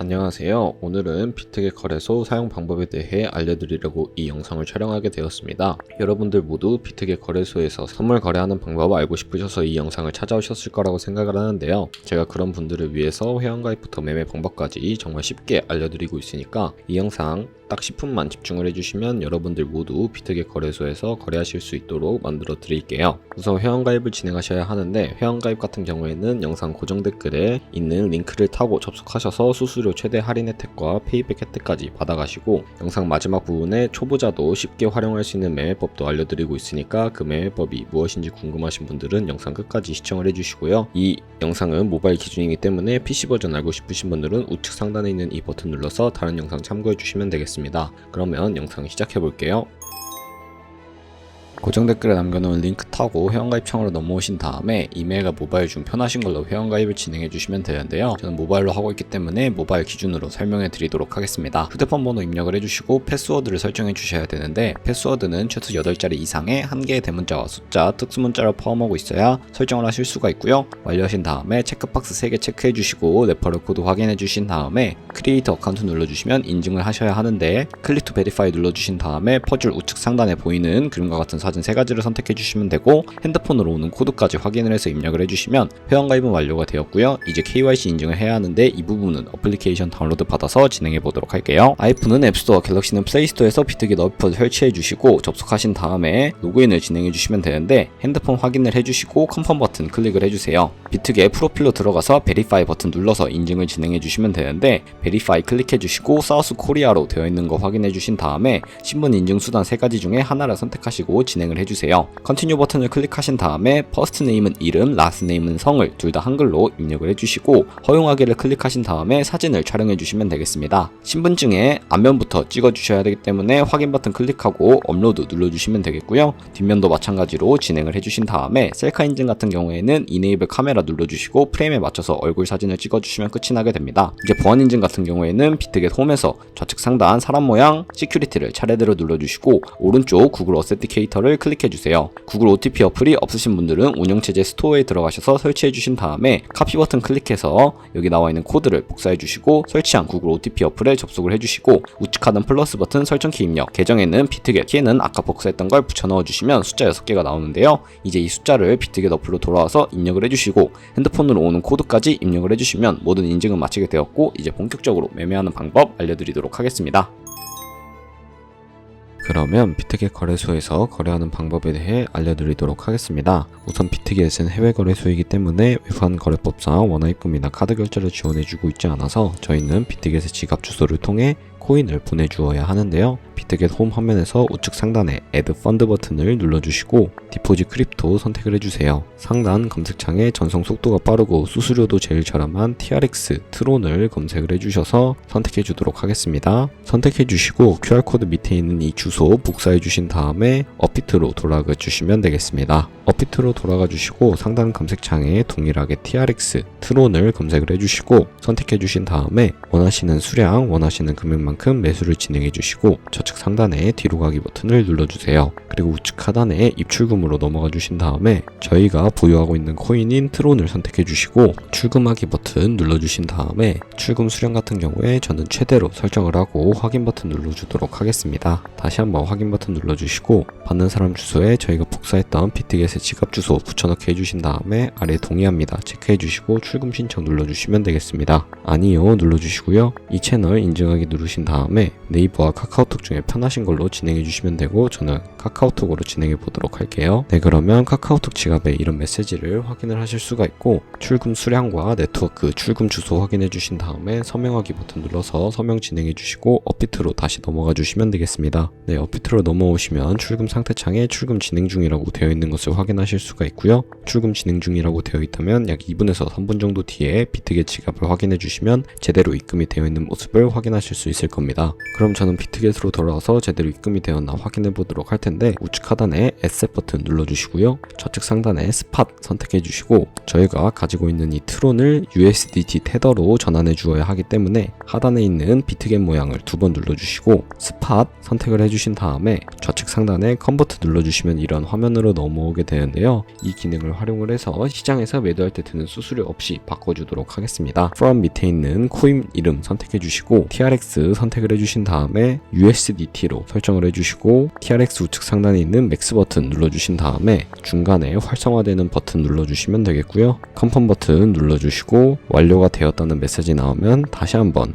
안녕하세요. 오늘은 비트겟 거래소 사용 방법에 대해 알려드리려고 이 영상을 촬영하게 되었습니다. 여러분들 모두 비트겟 거래소에서 선물 거래하는 방법 알고 싶으셔서 이 영상을 찾아오셨을 거라고 생각을 하는데요. 제가 그런 분들을 위해서 회원가입부터 매매 방법까지 정말 쉽게 알려드리고 있으니까 이 영상 딱 10분만 집중을 해주시면 여러분들 모두 비트겟 거래소에서 거래하실 수 있도록 만들어 드릴게요. 우선 회원가입을 진행하셔야 하는데 회원가입 같은 경우에는 영상 고정 댓글에 있는 링크를 타고 접속하셔서 수수료 최대 할인 혜택과 페이백 혜택까지 받아가시고 영상 마지막 부분에 초보자도 쉽게 활용할 수 있는 매매법도 알려드리고 있으니까 그 매매법이 무엇인지 궁금하신 분들은 영상 끝까지 시청을 해주시고요. 이 영상은 모바일 기준이기 때문에 PC 버전 알고 싶으신 분들은 우측 상단에 있는 이 버튼 눌러서 다른 영상 참고해 주시면 되겠습니다. 그러면 영상 시작해 볼게요. 고정 댓글에 남겨놓은 링크 타고 회원가입창으로 넘어오신 다음에 이메일과 모바일 중 편하신 걸로 회원가입을 진행해 주시면 되는데요. 저는 모바일로 하고 있기 때문에 모바일 기준으로 설명해 드리도록 하겠습니다. 휴대폰 번호 입력을 해주시고 패스워드를 설정해 주셔야 되는데 패스워드는 최소 8자리 이상의 한 개의 대문자와 숫자, 특수문자를 포함하고 있어야 설정을 하실 수가 있고요. 완료하신 다음에 체크박스 3개 체크해 주시고 레퍼럴 코드 확인해 주신 다음에 크리에이터 어카운트 눌러주시면 인증을 하셔야 하는데 클릭 투 베리파이 눌러주신 다음에 퍼즐 우측 상단에 보이는 그림과 같은 사진 세 가지를 선택해 주시면 되고 핸드폰으로 오는 코드까지 확인을 해서 입력을 해주시면 회원가입은 완료가 되었고요. 이제 KYC 인증을 해야 하는데 이 부분은 어플리케이션 다운로드 받아서 진행해 보도록 할게요. 아이폰은 앱스토어, 갤럭시는 플레이스토어에서 비트겟 어플 설치해 주시고 접속하신 다음에 로그인을 진행해 주시면 되는데 핸드폰 확인을 해주시고 컨펌 버튼 클릭을 해주세요. 비트겟 프로필로 들어가서 베리파이 버튼 눌러서 인증을 진행해 주시면 되는데 베리파이 클릭해 주시고 사우스 코리아로 되어 있는 거 확인해 주신 다음에 신분 인증 수단 세 가지 중에 하나를 선택하시고 진행 을 해주세요. 컨티뉴 버튼을 클릭하신 다음에 퍼스트 네임은 이름, 라스트 네임은 성을 둘 다 한글로 입력을 해주시고 허용하기를 클릭하신 다음에 사진을 촬영해 주시면 되겠습니다. 신분증에 앞면부터 찍어 주셔야 되기 때문에 확인 버튼 클릭하고 업로드 눌러주시면 되겠고요. 뒷면도 마찬가지로 진행을 해주신 다음에 셀카 인증 같은 경우에는 이네이블 카메라 눌러주시고 프레임에 맞춰서 얼굴 사진을 찍어주시면 끝이 나게 됩니다. 이제 보안 인증 같은 경우에는 비트겟 홈에서 좌측 상단 사람 모양 시큐리티를 차례대로 눌러주시고 오른쪽 구글 어세티케이터를 클릭해주세요. 구글 OTP 어플이 없으신 분들은 운영체제 스토어에 들어가셔서 설치해주신 다음에 카피 버튼 클릭해서 여기 나와 있는 코드를 복사해주시고 설치한 구글 OTP 어플에 접속을 해주시고 우측 하단 플러스 버튼 설정키 입력 계정에는 비트겟 키에는 아까 복사했던 걸 붙여 넣어주시면 숫자 6개가 나오는데요. 이제 이 숫자를 비트겟 어플로 돌아와서 입력을 해주시고 핸드폰으로 오는 코드까지 입력을 해주시면 모든 인증은 마치게 되었고 이제 본격적으로 매매하는 방법 알려드리도록 하겠습니다. 그러면 비트겟 거래소에서 거래하는 방법에 대해 알려드리도록 하겠습니다. 우선 비트겟은 해외 거래소이기 때문에 외환 거래법상 원화 입금이나 카드 결제를 지원해주고 있지 않아서 저희는 비트겟의 지갑 주소를 통해 코인을 보내주어야 하는데요. 비트겟 홈 화면에서 우측 상단에 Add Fund 버튼을 눌러주시고 디포지 크립토 선택을 해주세요. 상단 검색창에 전송 속도가 빠르고 수수료도 제일 저렴한 TRX 트론을 검색을 해주셔서 선택해 주도록 하겠습니다. 선택해 주시고 QR코드 밑에 있는 이 주소 복사해 주신 다음에 업비트로 돌아가 주시면 되겠습니다. 업비트로 돌아가 주시고 상단 검색창에 동일하게 TRX 트론을 검색을 해주시고 선택해 주신 다음에 원하시는 수량, 원하시는 금액만큼 매수를 진행해 주시고 좌측 상단에 뒤로 가기 버튼을 눌러주세요. 그리고 우측 하단에 입출금으로 넘어가 주신 다음에 저희가 보유하고 있는 코인인 트론을 선택해 주시고 출금하기 버튼 눌러주신 다음에 출금 수량 같은 경우에 저는 최대로 설정을 하고 확인 버튼 눌러주도록 하겠습니다. 다시 한번 확인 버튼 눌러주시고 받는 사람 주소에 저희가 복사했던 비트겟의 지갑 주소 붙여넣기 해주신 다음에 아래 동의합니다 체크해 주시고 출금 신청 눌러주시면 되겠습니다. 아니요 눌러주 시고요. 이 채널 인증하기 누르신 다음에 네이버와 카카오톡 중에 편하신 걸로 진행해 주시면 되고 저는 카카오톡으로 진행해 보도록 할게요. 네 그러면 카카오톡 지갑에 이런 메시지를 확인을 하실 수가 있고 출금 수량과 네트워크 출금 주소 확인해 주신 다음에 서명하기 버튼 눌러서 서명 진행해 주시고 업비트로 다시 넘어가 주시면 되겠습니다. 네 업비트로 넘어오시면 출금 상태 창에 출금 진행 중이라고 되어 있는 것을 확인하실 수가 있고요. 출금 진행 중이라고 되어 있다면 약 2분에서 3분 정도 뒤에 비트겟 지갑을 확인해 주시면 제대로 입금이 되어 있는 모습을 확인하실 수 있을 겁니다. 그럼 저는 비트겟으로 돌아와서 제대로 입금이 되었나 확인해 보도록 할 텐데 우측 하단에 에셋 버튼 눌러주시고요. 좌측 상단에 스팟 선택해 주시고 저희가 가지고 있는 이 트론을 USDT 테더로 전환해 주어야 하기 때문에 하단에 있는 비트겟 모양을 두 번 눌러주시고 스팟 선택을 해주신 다음에 좌측 상단에 컨버트 눌러주시면 이런 화면으로 넘어오게 되는데요. 이 기능을 활용을 해서 시장에서 매도할 때 드는 수수료 없이 바꿔주도록 하겠습니다. from 밑에 있는 코인 이름 선택해 주시고 TRX 선택을 해주신 다음에 USDT로 설정을 해주시고 TRX 우측 상단에 있는 맥스 버튼 눌러주신 다음에 중간에 활성화되는 버튼 눌러주시면 되겠고요. 컨펌 버튼 눌러주시고 완료가 되었다는 메시지 나오면 다시 한번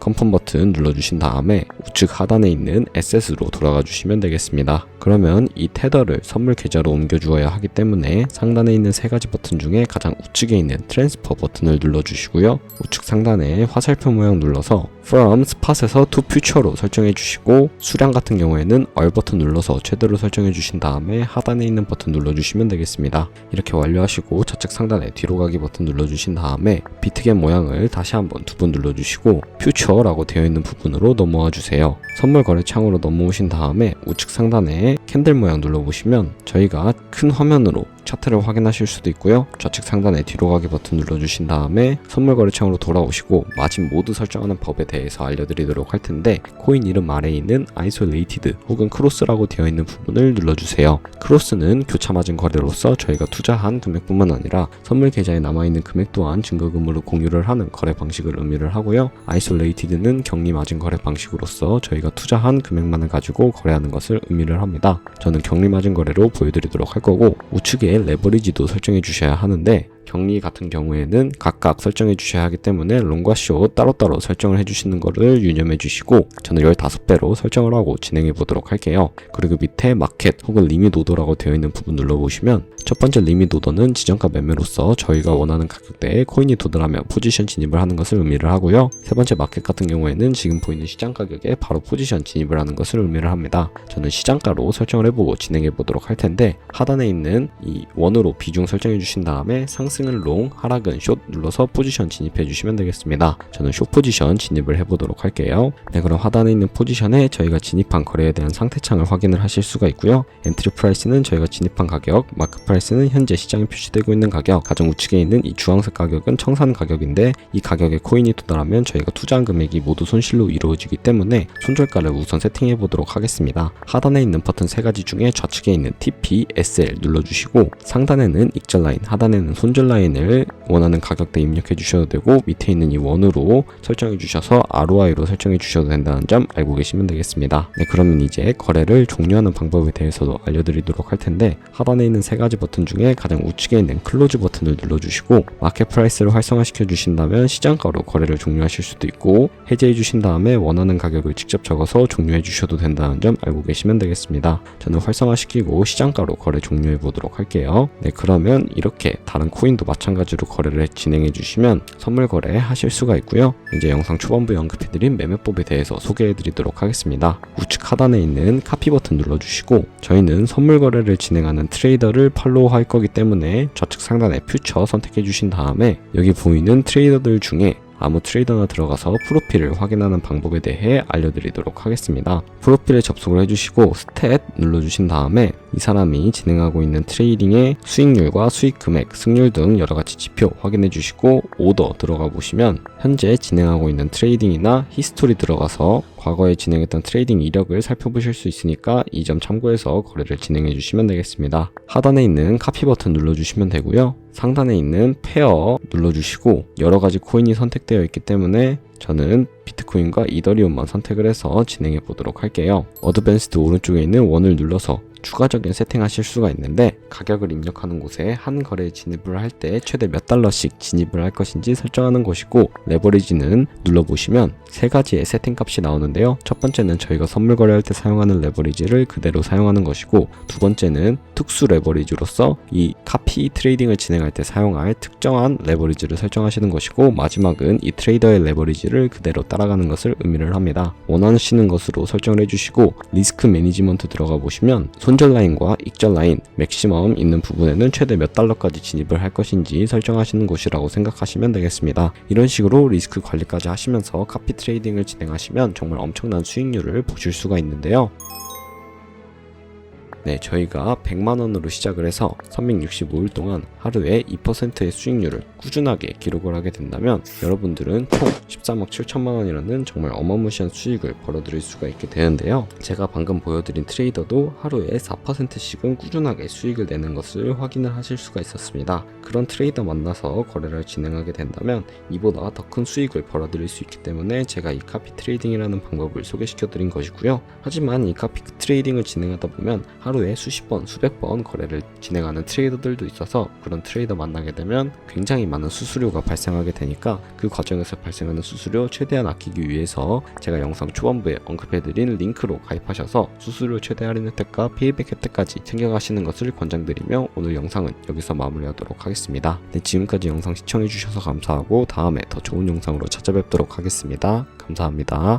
컨펌 버튼 눌러주신 다음에 우측 하단에 있는 S로 돌아가 주시면 되겠습니다. 그러면 이 테더를 선물 계좌로 옮겨 주어야 하기 때문에 상단에 있는 세 가지 버튼 중에 가장 우측에 있는 트랜스퍼 버튼을 눌러주시고요. 우측 상단에 화살표 모양 눌러서 from spot에서 to future로 설정해 주시고 수량 같은 경우에는 얼 버튼 눌러서 최대로 설정해 주신 다음에 하단에 있는 버튼 눌러주시면 되겠습니다. 이렇게 완료하시고 좌측 상단에 뒤로 가기 버튼 눌러주신 다음에 비트겟 모양을 다시 한번 두 번 눌러주시고 퓨처라고 되어 있는 부분으로 넘어와 주세요. 선물 거래 창으로 넘어오신 다음에 우측 상단에 캔들 모양 눌러보시면 저희가 큰 화면으로 차트를 확인하실 수도 있고요. 좌측 상단에 뒤로 가기 버튼 눌러주신 다음에 선물 거래창으로 돌아오시고 마진 모드 설정하는 법에 대해서 알려드리도록 할 텐데 코인 이름 아래에 있는 isolated 혹은 크로스라고 되어 있는 부분을 눌러주세요. 크로스는 교차 맞은 거래로서 저희가 투자한 금액뿐만 아니라 선물 계좌에 남아있는 금액 또한 증거금으로 공유를 하는 거래 방식을 의미를 하고요. isolated 는 격리 맞은 거래 방식으로서 저희가 투자한 금액만을 가지고 거래하는 것을 의미를 합니다. 저는 격리 맞은 거래로 보여드리도록 할 거고 우측에 레버리지도 설정해 주셔야 하는데 격리 같은 경우에는 각각 설정해 주셔야 하기 때문에 롱과 쇼 따로따로 설정을 해 주시는 거를 유념해 주시고 저는 15배로 설정을 하고 진행해 보도록 할게요. 그리고 밑에 마켓 혹은 리밋 오더라고 되어 있는 부분 눌러보시면 첫 번째 리밋 오더는 지정가 매매로서 저희가 원하는 가격대에 코인이 도달하면 포지션 진입을 하는 것을 의미를 하고요. 세 번째 마켓 같은 경우에는 지금 보이는 시장 가격에 바로 포지션 진입을 하는 것을 의미를 합니다. 저는 시장가로 설정을 해보고 진행해 보도록 할 텐데 하단에 있는 이 원으로 비중 설정해 주신 다음에 상승 은 롱, 하락은 숏 눌러서 포지션 진입해 주시면 되겠습니다. 저는 숏 포지션 진입을 해보도록 할게요. 네, 그럼 하단에 있는 포지션에 저희가 진입한 거래에 대한 상태창을 확인을 하실 수가 있고요. 엔트리 프라이스는 저희가 진입한 가격, 마크 프라이스는 현재 시장에 표시되고 있는 가격, 가장 우측에 있는 이 주황색 가격은 청산 가격인데 이 가격에 코인이 도달하면 저희가 투자한 금액이 모두 손실로 이루어지기 때문에 손절가를 우선 세팅해 보도록 하겠습니다. 하단에 있는 버튼 세 가지 중에 좌측에 있는 TP, SL 눌러주시고 상단에는 익절 라인, 하단에는 손절 라인을 원하는 가격대 입력해 주셔도 되고 밑에 있는 이 원으로 설정해 주셔서 ROI로 설정해 주셔도 된다는 점 알고 계시면 되겠습니다. 네, 그러면 이제 거래를 종료하는 방법에 대해서도 알려드리도록 할 텐데 하단에 있는 세 가지 버튼 중에 가장 우측에 있는 클로즈 버튼을 눌러주시고 마켓 프라이스를 활성화시켜 주신다면 시장가로 거래를 종료하실 수도 있고 해제해 주신 다음에 원하는 가격을 직접 적어서 종료해 주셔도 된다는 점 알고 계시면 되겠습니다. 저는 활성화시키고 시장가로 거래 종료해 보도록 할게요. 네, 그러면 이렇게 다른 코인 도 마찬가지로 거래를 진행해 주시면 선물 거래 하실 수가 있고요. 이제 영상 초반부에 언급해드린 매매법에 대해서 소개해 드리도록 하겠습니다. 우측 하단에 있는 카피 버튼 눌러주시고 저희는 선물 거래를 진행하는 트레이더를 팔로우 할 거기 때문에 좌측 상단에 퓨처 선택해 주신 다음에 여기 보이는 트레이더들 중에 아무 트레이더나 들어가서 프로필을 확인하는 방법에 대해 알려드리도록 하겠습니다. 프로필에 접속을 해주시고 스탯 눌러주신 다음에 이 사람이 진행하고 있는 트레이딩의 수익률과 수익 금액, 승률 등 여러 가지 지표 확인해 주시고 오더 들어가 보시면 현재 진행하고 있는 트레이딩이나 히스토리 들어가서 과거에 진행했던 트레이딩 이력을 살펴보실 수 있으니까 이 점 참고해서 거래를 진행해 주시면 되겠습니다. 하단에 있는 카피 버튼 눌러주시면 되고요. 상단에 있는 페어 눌러주시고 여러 가지 코인이 선택되어 있기 때문에 저는 비트코인과 이더리움만 선택을 해서 진행해 보도록 할게요. 어드밴스드 오른쪽에 있는 원을 눌러서 추가적인 세팅하실 수가 있는데 가격을 입력하는 곳에 한 거래에 진입을 할 때 최대 몇 달러씩 진입을 할 것인지 설정하는 것이고 레버리지는 눌러보시면 세 가지의 세팅 값이 나오는데요. 첫 번째는 저희가 선물 거래할 때 사용하는 레버리지를 그대로 사용하는 것이고 두 번째는 특수 레버리지로서 이 카피 트레이딩을 진행할 때 사용할 특정한 레버리지를 설정하시는 것이고 마지막은 이 트레이더의 레버리지를 그대로 따라가는 것을 의미를 합니다. 원하시는 것으로 설정을 해주시고 리스크 매니지먼트 들어가 보시면 손절 라인과 익절 라인 맥시멈 있는 부분에는 최대 몇 달러까지 진입을 할 것인지 설정하시는 곳이라고 생각하시면 되겠습니다. 이런 식으로 리스크 관리까지 하시면서 카피 트레이딩을 진행하시면 정말 엄청난 수익률을 보실 수가 있는데요. 네, 저희가 100만 원으로 시작을 해서 365일 동안 하루에 2%의 수익률을 꾸준하게 기록을 하게 된다면 여러분들은 총 13억 7천만 원이라는 정말 어마무시한 수익을 벌어들일 수가 있게 되는데요. 제가 방금 보여드린 트레이더도 하루에 4%씩은 꾸준하게 수익을 내는 것을 확인을 하실 수가 있었습니다. 그런 트레이더 만나서 거래를 진행하게 된다면 이보다 더 큰 수익을 벌어들일 수 있기 때문에 제가 이 카피 트레이딩이라는 방법을 소개시켜 드린 것이고요. 하지만 이 카피 트레이딩을 진행하다 보면 하루에 수십 번, 수백 번 거래를 진행하는 트레이더들도 있어서 그런 트레이더 만나게 되면 굉장히 많은 수수료가 발생하게 되니까 그 과정에서 발생하는 수수료 최대한 아끼기 위해서 제가 영상 초반부에 언급해드린 링크로 가입하셔서 수수료 최대 할인 혜택과 페이백 혜택까지 챙겨가시는 것을 권장드리며 오늘 영상은 여기서 마무리하도록 하겠습니다. 네, 지금까지 영상 시청해주셔서 감사하고 다음에 더 좋은 영상으로 찾아뵙도록 하겠습니다. 감사합니다.